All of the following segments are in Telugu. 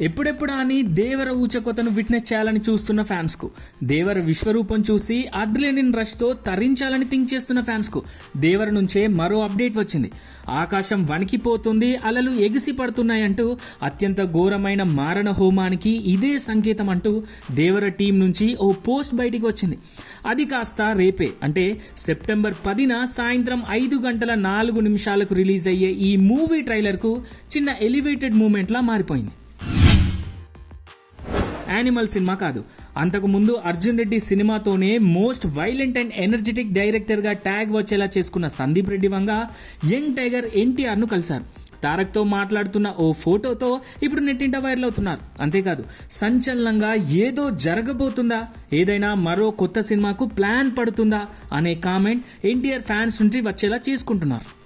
ఎప్పుడెప్పుడు అని దేవర ఊచకొతను విట్నెస్ చేయాలని చూస్తున్న ఫ్యాన్స్కు. దేవర విశ్వరూపం చూసి అడ్రిలిన్ రష్తో తరించాలని థింక్ చేస్తున్న ఫ్యాన్స్కు. దేవర నుంచే మరో అప్డేట్ వచ్చింది. ఆకాశం వణికిపోతుంది అలలు ఎగిసి పడుతున్నాయంటూ అత్యంత ఘోరమైన మారణ హోమానికి ఇదే సంకేతం అంటూ దేవర టీం నుంచి ఓ పోస్ట్ బయటికి వచ్చింది. అది కాస్త రేపే అంటే సెప్టెంబర్ పదిన సాయంత్రం ఐదు గంటల నాలుగు నిమిషాలకు రిలీజ్ అయ్యే ఈ మూవీ ట్రైలర్కు చిన్న ఎలివేటెడ్ మూమెంట్లా మారిపోయింది. యానిమల్ సినిమా కాదు. అంతకు ముందు అర్జున్ రెడ్డి సినిమాతోనే మోస్ట్ వైలెంట్ అండ్ ఎనర్జెటిక్ డైరెక్టర్గా ట్యాగ్ వచ్చేలా చేసుకున్న సందీప్ రెడ్డి వంగ యంగ్ టైగర్ ఎన్టీఆర్ను కలిశారు. తారక్తో మాట్లాడుతున్న ఓ ఫోటోతో ఇప్పుడు నెట్టింట వైరల్ అవుతున్నారు. అంతేకాదు సంచలనంగా ఏదో జరగబోతుందా? ఏదైనా మరో కొత్త సినిమాకు ప్లాన్ పడుతుందా? అనే కామెంట్ ఎన్టీఆర్ ఫ్యాన్స్ నుంచి వచ్చేలా చేసుకుంటున్నారు.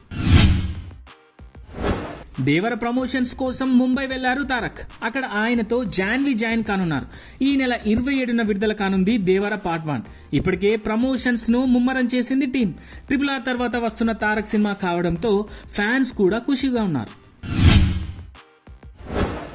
దేవర ప్రమోషన్స్ కోసం ముంబై వెళ్ళారు తారక్. అక్కడ ఆయనతో జాన్వి జాయిన్ కానున్నారు. ఈ నెల ఇరవై ఏడున విడుదల కానుంది దేవర పార్ట్ వన్. ఇప్పటికే ప్రమోషన్స్ను ముమ్మరం చేసింది టీం ట్రిపుల్ ఆర్ తర్వాత వస్తున్న తారక్ సినిమా కావడంతో ఫ్యాన్స్ కూడా ఖుషిగా ఉన్నారు.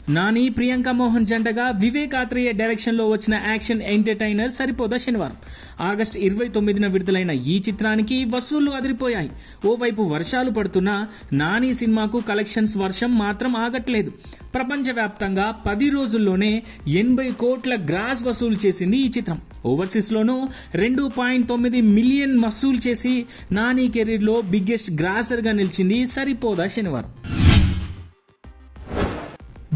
నాని ప్రియాంక మోహన్ జంటగా వివేక్ ఆత్రేయ డైరెక్షన్లో వచ్చిన యాక్షన్ ఎంటర్టైనర్ సరిపోదా శనివారం. ఆగస్టు ఇరవై తొమ్మిదిన విడుదలైన ఈ చిత్రానికి వసూళ్ళు అదిరిపోయాయి. ఓవైపు వర్షాలు పడుతున్నా నాని సినిమాకు కలెక్షన్స్ వర్షం మాత్రం ఆగట్లేదు. ప్రపంచవ్యాప్తంగా పది రోజుల్లోనే ఎనభై కోట్ల గ్రాస్ వసూలు చేసింది ఈ చిత్రం. ఓవర్సీస్ లోనూ రెండు పాయింట్ తొమ్మిది మిలియన్ వసూలు చేసి నాని కెరీర్లో బిగ్గెస్ట్ గ్రాసర్గా నిలిచింది సరిపోదా శనివారం.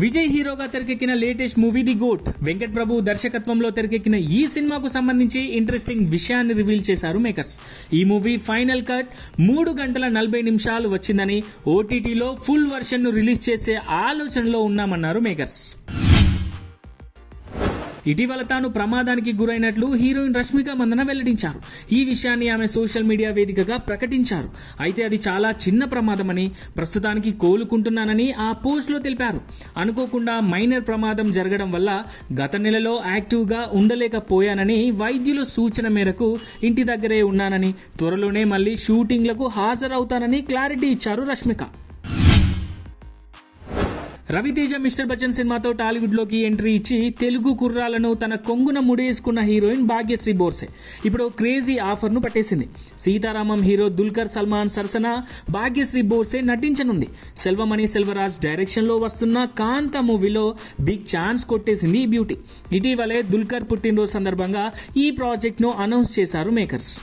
విజయ్ హీరోగా తెరకెక్కిన latest movie the goat. Venkat Prabhu దర్శకత్వంలో తెరకెక్కిన ఈ సినిమాకు సంబంధించి ఇంట్రెస్టింగ్ విషయాన్ని రివీల్ చేశారు మేకర్స్. ఈ మూవీ ఫైనల్ కట్ మూడు గంటల నలభై నిమిషాలు వచ్చిందని ఓటీటీలో ఫుల్ వర్షన్ను రిలీజ్ చేసే ఆలోచనలో ఉన్నామన్నారు మేకర్స్. ఇటీవల తాను ప్రమాదానికి గురైనట్లు హీరోయిన్ రష్మిక మందన వెల్లడించారు. ఈ విషయాన్ని ఆమె సోషల్ మీడియా వేదికగా ప్రకటించారు. అయితే అది చాలా చిన్న ప్రమాదమని ప్రస్తుతానికి కోలుకుంటున్నానని ఆ పోస్ట్లో తెలిపారు. అనుకోకుండా మైనర్ ప్రమాదం జరగడం వల్ల గత నెలలో యాక్టివ్గా ఉండలేకపోయానని వైద్యుల సూచన మేరకు ఇంటి దగ్గరే ఉన్నానని త్వరలోనే మళ్ళీ షూటింగ్లకు హాజరవుతానని క్లారిటీ ఇచ్చారు రష్మిక. రవితేజ మిస్టర్ బచ్చన్ సినిమాతో టాలీవుడ్లోకి ఎంట్రీ ఇచ్చి తెలుగు కుర్రాలను తన కొంగున ముడేసుకున్న హీరోయిన్ భాగ్యశ్రీ బోర్సే. ఇప్పుడు క్రేజీ ఆఫర్ను పట్టేసింది. సీతారామం హీరో దుల్కర్ సల్మాన్ సరసన భాగ్యశ్రీ బోర్సే నటించనుంది. సెల్వమణి సెల్వరాజ్ డైరెక్షన్లో వస్తున్న కాంత మూవీలో బిగ్ ఛాన్స్ కొట్టేసింది ఈ బ్యూటీ. ఇటీవలే దుల్కర్ పుట్టినరోజు సందర్భంగా ఈ ప్రాజెక్ట్ను అనౌన్స్ చేశారు మేకర్స్.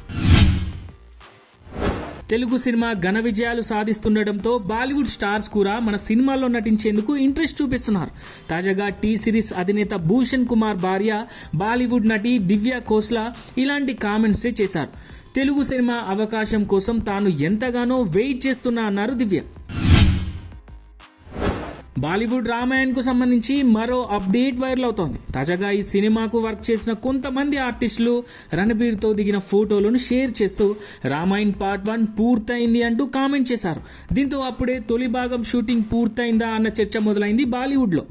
తెలుగు సినిమా ఘన విజయాలు సాధిస్తుండటంతో బాలీవుడ్ స్టార్స్ కూడా మన సినిమాల్లో నటించేందుకు ఇంట్రెస్ట్ చూపిస్తున్నారు. తాజాగా టీ సిరీస్ అధినేత భూషణ్ కుమార్ భార్య బాలీవుడ్ నటి దివ్య కోస్లా ఇలాంటి కామెంట్స్ చేశారు. తెలుగు సినిమా అవకాశం కోసం తాను ఎంతగానో వెయిట్ చేస్తున్నా అన్నారు దివ్య. బాలీవుడ్ రామాయణ్కు సంబంధించి మరో అప్డేట్ వైరల్ అవుతోంది. తాజాగా ఈ సినిమాకు వర్క్ చేసిన కొంతమంది ఆర్టిస్టులు రణబీర్తో దిగిన ఫోటోలను షేర్ చేస్తూ రామాయణ్ పార్ట్ వన్ పూర్తయింది అంటూ కామెంట్ చేశారు. దీంతో అప్పుడే తొలి భాగం షూటింగ్ పూర్తయిందా అన్న చర్చ మొదలైంది బాలీవుడ్లో.